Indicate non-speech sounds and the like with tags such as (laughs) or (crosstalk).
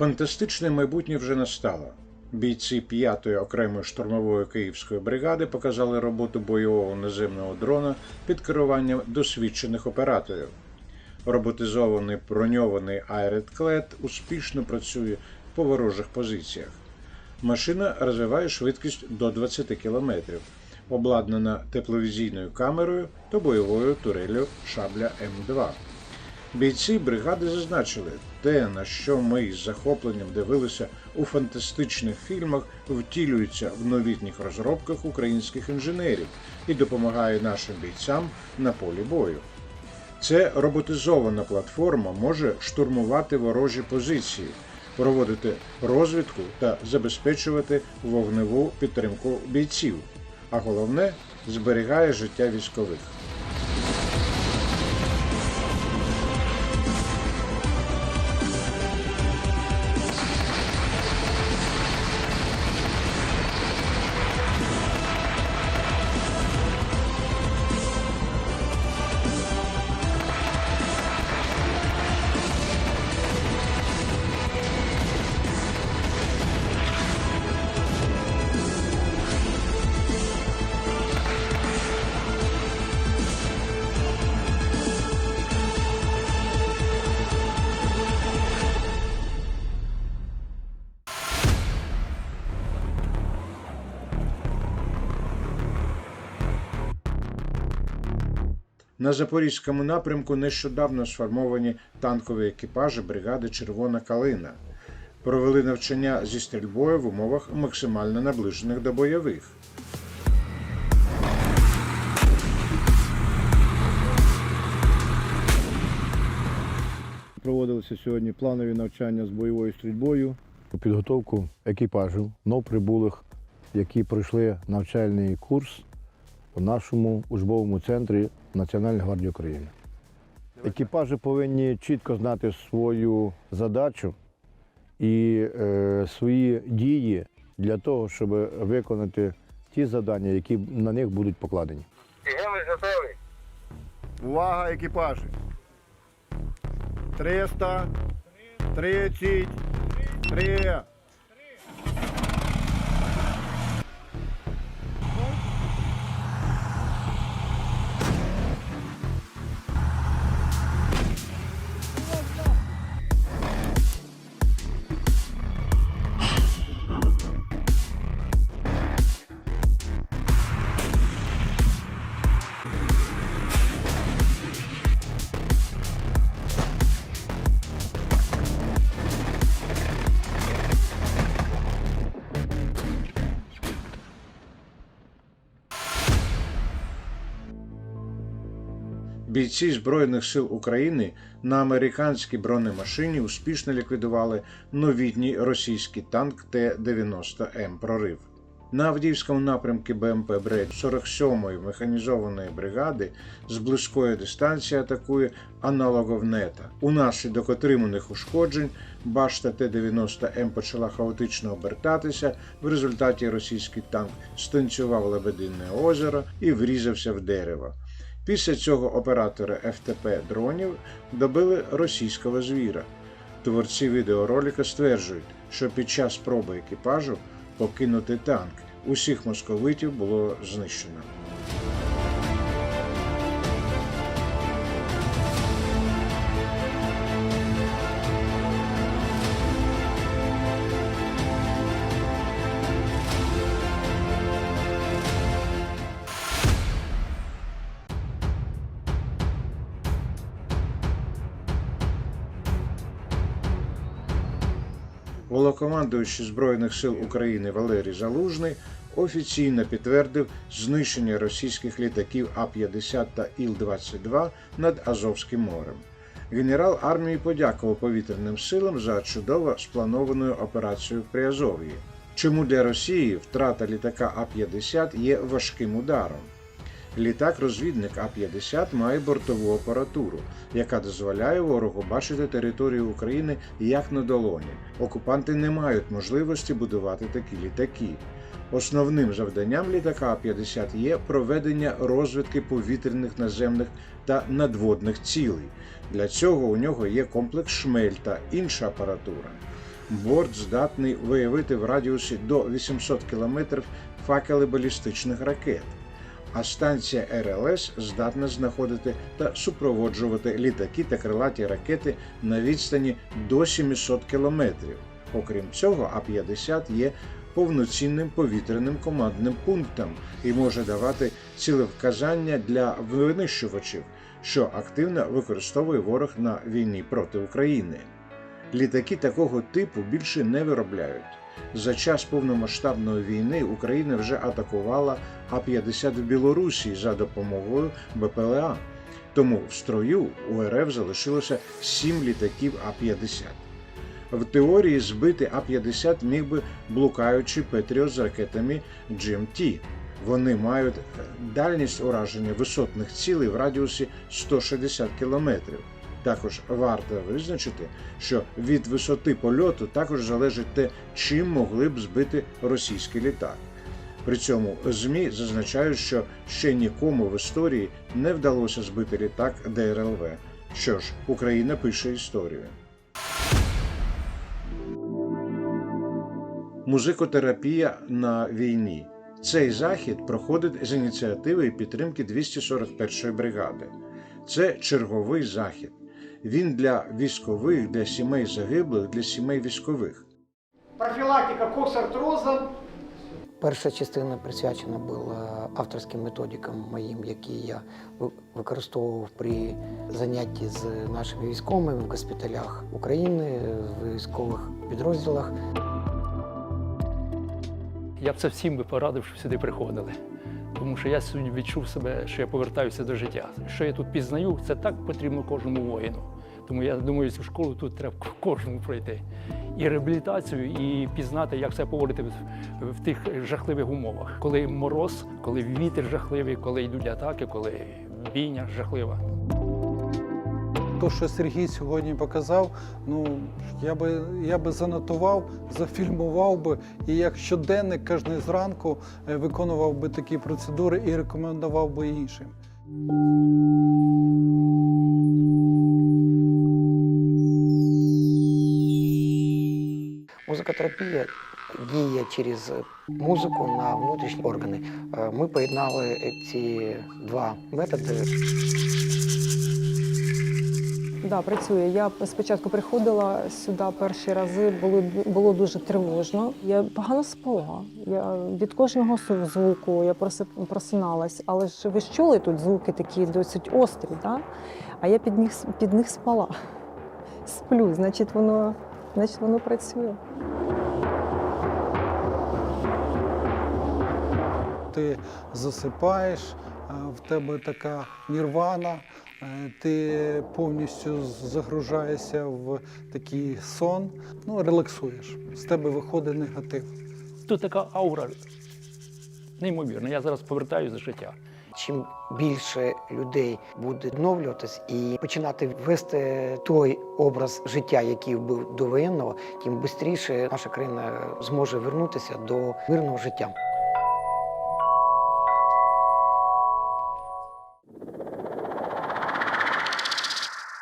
Фантастичне майбутнє вже настало. Бійці 5-ї окремої штурмової київської бригади показали роботу бойового наземного дрона під керуванням досвідчених операторів. Роботизований броньований Айредклет успішно працює по ворожих позиціях. Машина розвиває швидкість до 20 км, обладнана тепловізійною камерою та бойовою турелью Шабля М2. Бійці бригади зазначили, те, на що ми із захопленням дивилися у фантастичних фільмах, втілюється в новітніх розробках українських інженерів і допомагає нашим бійцям на полі бою. Це роботизована платформа може штурмувати ворожі позиції, проводити розвідку та забезпечувати вогневу підтримку бійців. А головне зберігає життя військових. На запорізькому напрямку нещодавно сформовані танкові екіпажі бригади Червона калина. Провели навчання зі стрільбою в умовах максимально наближених до бойових. Проводилися сьогодні планові навчання з бойовою стрільбою. Підготовку екіпажів новприбулих, які пройшли навчальний курс у нашому учбовому центрі Національної гвардії України. Екіпажі повинні чітко знати свою задачу і е, свої дії для того, щоб виконати ті завдання, які на них будуть покладені. Готові? Увага, екіпажі! 300, 30, 3. Бійці Збройних сил України на американській бронемашині успішно ліквідували новітній російський танк Т-90М прорив. На Авдіївському напрямку БМП Бред 47-ї механізованої бригади з близької дистанції атакує аналоговнета. Унаслідок отриманих ушкоджень башта Т-90М почала хаотично обертатися. В результаті російський танк станцював Лебединне озеро і врізався в дерево. Після цього оператори ФТП дронів добили російського звіра. Творці відеоролика стверджують, що під час спроби екіпажу покинути танк усіх московитів було знищено. Головнокомандуючий Збройних сил України Валерій Залужний офіційно підтвердив знищення російських літаків А-50 та Іл-22 над Азовським морем. Генерал армії подякував повітряним силам за чудово сплановану операцію в Приазов'ї. Чому для Росії втрата літака А-50 є важким ударом? Літак-розвідник А-50 має бортову апаратуру, яка дозволяє ворогу бачити територію України як на долоні. Окупанти не мають можливості будувати такі літаки. Основним завданням літака А-50 є проведення розвідки повітряних наземних та надводних цілей. Для цього у нього є комплекс шмель та інша апаратура. борт здатний виявити в радіусі до 800 км факели балістичних ракет. А станція РЛС здатна знаходити та супроводжувати літаки та крилаті ракети на відстані до 700 кілометрів. Окрім цього, А-50 є повноцінним повітряним командним пунктом і може давати цілевказання для винищувачів, що активно використовує ворог на війні проти України. Літаки такого типу більше не виробляють. За час повномасштабної війни Україна вже атакувала А-50 в Білорусі за допомогою БПЛА. Тому в строю у РФ залишилося 7 літаків А-50. В теорії збити А-50 міг би блукаючий Петріот з ракетами GMT. Вони мають е, дальність ураження висотних цілей в радіусі 160 км. Також варто визначити, що від висоти польоту також залежить те, чим могли б збити російський літак. При цьому ЗМІ зазначають, що ще нікому в історії не вдалося збити літак ДРЛВ. Що ж, Україна пише історію. Музикотерапія на війні. Цей захід проходить з ініціативи і підтримки 241-ї бригади. Це черговий захід. Він для військових, для сімей загиблих, для сімей військових. Профілактика коксартроза. Перша частина присвячена була авторським методикам моїм, які я використовував при занятті з нашими військовими в госпіталях України, в військових підрозділах. Я б це всім би порадив, щоб сюди приходили. Тому що я сьогодні відчув себе, що я повертаюся до життя. Що я тут пізнаю, це так потрібно кожному воїну. Тому я думаю, цю школу тут треба кожному пройти. І реабілітацію, і пізнати, як себе поводити в, тих жахливих умовах. Коли мороз, коли вітер жахливий, коли йдуть атаки, коли бійня жахлива. То, що Сергій сьогодні показав, ну я би я би занотував, зафільмував би і як щоденник кожен зранку е, виконував би такі процедури і рекомендував би іншим. Музикотерапія діє через музику на внутрішні органи. Е, Ми поєднали ці два методи. Да, працює. Я спочатку приходила сюди перші рази, було, було дуже тривожно. Я погано спала. Я від кожного звуку я просиналась. Але ж ви ж чули тут звуки такі досить острі, да? а я під них, під них спала. (laughs) Сплю, значить воно, значить воно працює. Ти засипаєш, в тебе така нірвана, ти повністю загружаєшся в такий сон, ну релаксуєш. З тебе виходить негатив. Тут така аура неймовірна. Я зараз повертаюся до життя. Чим більше людей буде відновлюватись і починати вести той образ життя, який був довоєнного, тим швидше наша країна зможе вернутися до мирного життя.